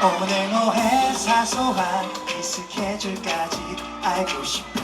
오늘 뭐해 사소한 이 스케줄까지 알고 싶어.